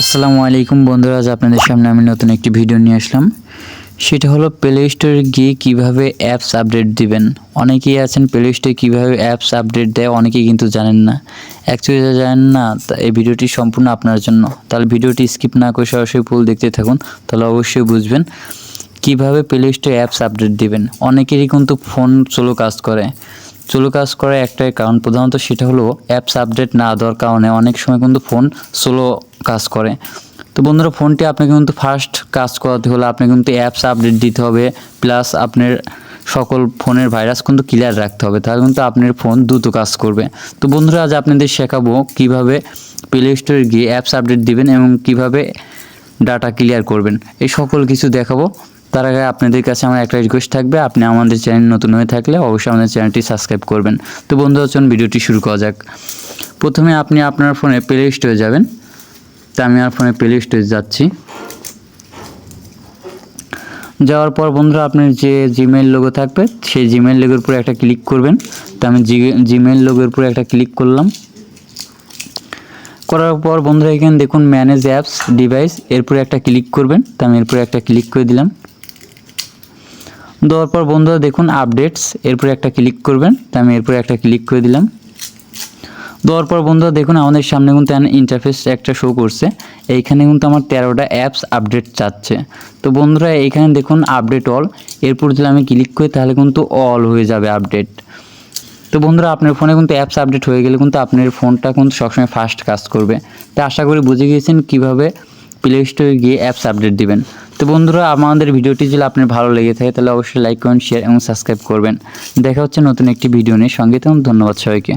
আসসালামু আলাইকুম বন্ধুরা, আজ আপনাদের সামনে আমি নতুন একটি ভিডিও নিয়ে আসলাম। সেটা হলো প্লে স্টোরে গিয়ে কীভাবে অ্যাপস আপডেট দিবেন। অনেকেই আছেন প্লে স্টোরে কীভাবে অ্যাপস আপডেট দেয়, অনেকেই কিন্তু জানেন না। অ্যাকচুয়ালি যারা জানেন না এই ভিডিওটি সম্পূর্ণ আপনার জন্য। তাহলে ভিডিওটি স্কিপ না করে সরাসরি ফুল দেখতে থাকুন, তাহলে অবশ্যই বুঝবেন কীভাবে প্লে স্টোরে অ্যাপস আপডেট দিবেন। অনেকেরই কিন্তু ফোন চলো কাজ করে। চলো কাজ করে একটাই কারণ প্রধানত সেটা হলো অ্যাপস আপডেট না দেওয়ার কারণে অনেক সময় কিন্তু ফোন স্লো কাজ করে। তো বন্ধুরা, ফোনটি আপনাকে কিন্তু ফার্স্ট কাজ করাতে হলে আপনাকে কিন্তু অ্যাপস আপডেট দিতে হবে প্লাস আপনার সকল ফোনের ভাইরাস কিন্তু ক্লিয়ার রাখতে হবে, তাহলে কিন্তু আপনার ফোন দ্রুত কাজ করবে। তো বন্ধুরা, আজ আপনাদের শেখাবো কীভাবে প্লে স্টোরে গিয়ে অ্যাপস আপডেট দিবেন এবং কীভাবে ডাটা ক্লিয়ার করবেন। এই সকল কিছু দেখাবো। তার আগে আপনাদের কাছে আমার একটা রিকোয়েস্ট থাকবে, আপনি আমাদের চ্যানেল নতুন হয়ে থাকলে অবশ্যই আমাদের চ্যানেলটি সাবস্ক্রাইব করবেন। তো বন্ধুরা, চলুন ভিডিওটি শুরু করা যাক। প্রথমে আপনি আপনার ফোনে প্লে স্টোরে যাবেন। তা আমি আমার ফোনে প্লে স্টোরে যাচ্ছি। যাওয়ার পর বন্ধুরা আপনার যে জিমেইল লোগো থাকবে, সেই জিমেইল লোগোর উপরে একটা ক্লিক করবেন। তো আমি জিমেইল লোগোর উপরে একটা ক্লিক করলাম। করার পর বন্ধুরা এখানে দেখুন ম্যানেজ অ্যাপস ডিভাইস এরপরে একটা ক্লিক করবেন। তো আমি এরপরে একটা ক্লিক করে দিলাম। দেওয়ার পর বন্ধুরা দেখুন আপডেটস এরপরে একটা ক্লিক করবেন। তো আমি এরপরে একটা ক্লিক করে দিলাম। দেওয়ার পর বন্ধুরা দেখুন আমাদের সামনে কিন্তু ইন্টারফেস একটা শো করছে। এইখানে কিন্তু আমার তেরোটা অ্যাপস আপডেট চাচ্ছে। তো বন্ধুরা এইখানে দেখুন আপডেট অল এরপর যদি আমি ক্লিক করি তাহলে কিন্তু অল হয়ে যাবে আপডেট তো বন্ধুরা আপনার ফোনে কিন্তু অ্যাপস আপডেট হয়ে গেলে কিন্তু আপনার ফোনটা কিন্তু সবসময় ফাস্ট কাজ করবে। তো আশা করি বুঝে গিয়েছেন কীভাবে প্লে স্টোরে গিয়ে অ্যাপস আপডেট দিবেন। তো বন্ধুরা আমাদের ভিডিওটি যদি আপনার ভালো লেগে থাকে তাহলে অবশ্যই লাইক কমেন্ট শেয়ার এবং সাবস্ক্রাইব করবেন। দেখা হচ্ছে নতুন একটি ভিডিও নিয়ে। সঙ্গে ধন্যবাদ সবাইকে।